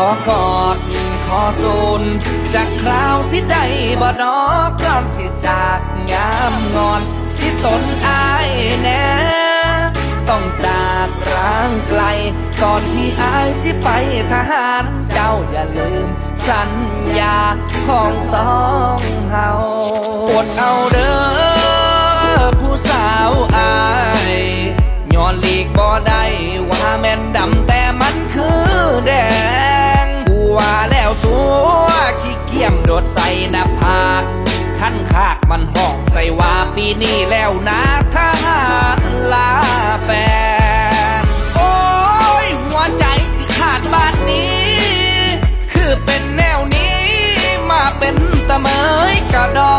ขอกอดขอสูนจากคราวสิได้บ่ดอกพร้อมสิจากงามงอน สิตนอายแน่ต้องจากร้างไกล ก่อนที่อายสิไปทหารเจ้าอย่าลืมสัญญาของสองเฮาอดเอาเด้อผู้สาวอายย้อนหลีกบ่ได้ว่าแม่นดำ ดดใส่หน้าผากขั้นคากมันหอกใส่ว่าปีนี้แล้วนะทหารลาแฟโอ้ยหัวใจสิขาดบาดนี้ คือเป็นแนวนี้มาเป็นตะเมยกระดอ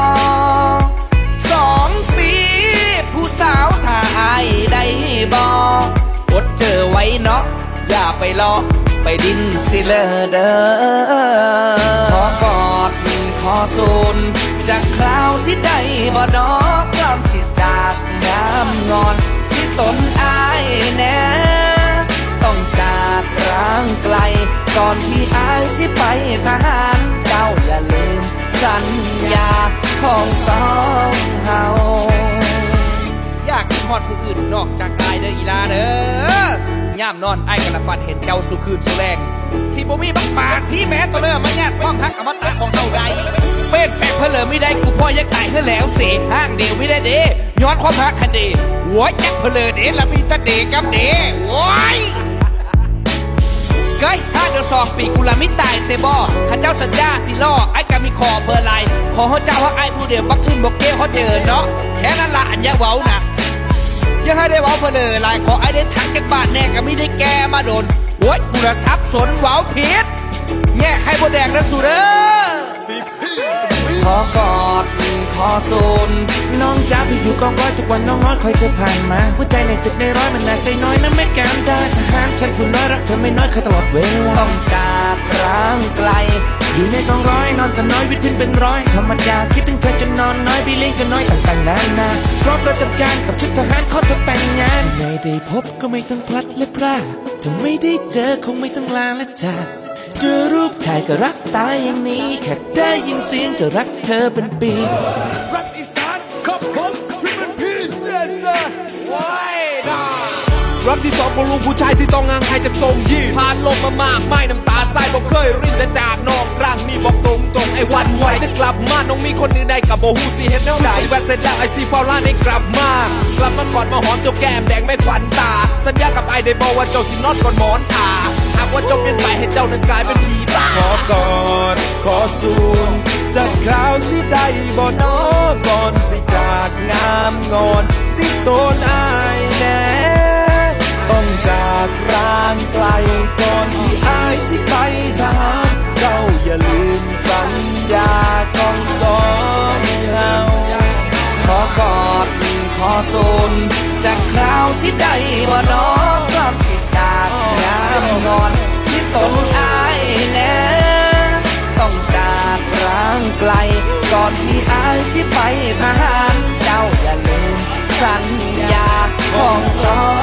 สองปีผู้สาวถ้าอายได้บอกดเจอไว้เนาะอย่าไปรอไปดินสิเลอเด้อขอกอด สูนจากคราวสิได้บ่ดอกพร้อมสิจากงามงอน สิตนอายแน่ต้องจากร้างไกล ก่อนที่อายสิไปทหารเจ้าอย่าลืมสัญญาของสองเฮาอยากกินฮอดผู้อื่นนอกจากอายเด้ออีลาเด้อ ย่ามนอนไอ้กระฟันเห็นเจ้าสุคืนสุแรงสิบ่มีบักป่าสีแม้ตัวเริ่มมาแยกความหักอมตะของเฮาใดเป็นแปลกเพลอไม่ได้กูพ่อยังตายเพื่อแล้วเสีห้างเดียวไม่ได้เดย้อนความหักคันเดหัวจักเพลอเดละมีตะเดกับเดโว้ยเก้ยถ้าเดี๋ยวสองปีกูละม่ตายเซบอข้าเจ้าสัญญาสิล่อไอ้กามีคอเบอร์ไลขอเขาเจ้าว่าไอ้ผู้เดียวบักขึ้นบอกเก้เขาเจอเนาะแค่นั้นละอันยาเว้านะ ยังให้ได้ว้าเพลยลายขอไอ้ได้ทักจากบ้านแน่ก็ไม่ได้แกมาโดนโว้ยกูละซับสนว้าผิดแง่ใครบดแดงนะสุเด้อขอกอดขอสูนน้องจ้าพี่อยู่กองร้อยทุกวันน้องน้อยคอยเธอผ่านมาหัวใจในสุดในร้อยมันน่าใจน้อยนะไม่แก้มได้ ทหารฉันผู้น้อยรักเธอไม่น้อยเคยตลอดเวลาต้องจากร้างไกล อยู่ในกองร้อยนอนกันน้อยวิตพื้นเป็นร้อยธรรมดาคิดถึงเธอจะนอนน้อยพี่เลี้ยงกันน้อยต่างๆนานาพร้อมประจำการกับชุดทหารขอเธอแต่งงานไม่ได้พบก็ไม่ต้องพลัดและพลาดถ้าไม่ได้เจอคงไม่ต้องลาและจากเจอรูปถ่ายก็รักตายอย่างนี้ แค่ได้ยินเสียงก็รักเธอเป็นปีรักอีสานครับผม รักที่สองของลุงผู้ชายที่ต้องห่างหายจากทรงยีนผ่านลมมามากไม่น้ำตาใสบอกเคยรินแต่จากนอกร่างนี่บอกตรงตรงไอ้วันไหวแต่กลับมาน้องมีคนอื่นใดกับโบฮูซีเห็นแนวไหนแวะเสร็จแล้วไอซีฟาวล่าได้กลับมากลับมากอดมาหอมเจ้าแก้มแดงไม่ขวัญตา สัญญากับไอได้บอกว่าเจ้าสินอนก่อนหมอนตาหากว่าเจ้าเปลี่ยนไปให้เจ้านั้นกลายเป็นผีตาขอกอดขอสูนจากคราวสิได้บ่นอก่อนสิจากงามงอนสิโตนอายแน่ สิได้บ่น้องกลับสิจากยามงอน สิตนอายแน่ต้องจากร่างไกล ก่อนที่อายสิไปทหารเจ้าอย่าลืมสัญญาของสอง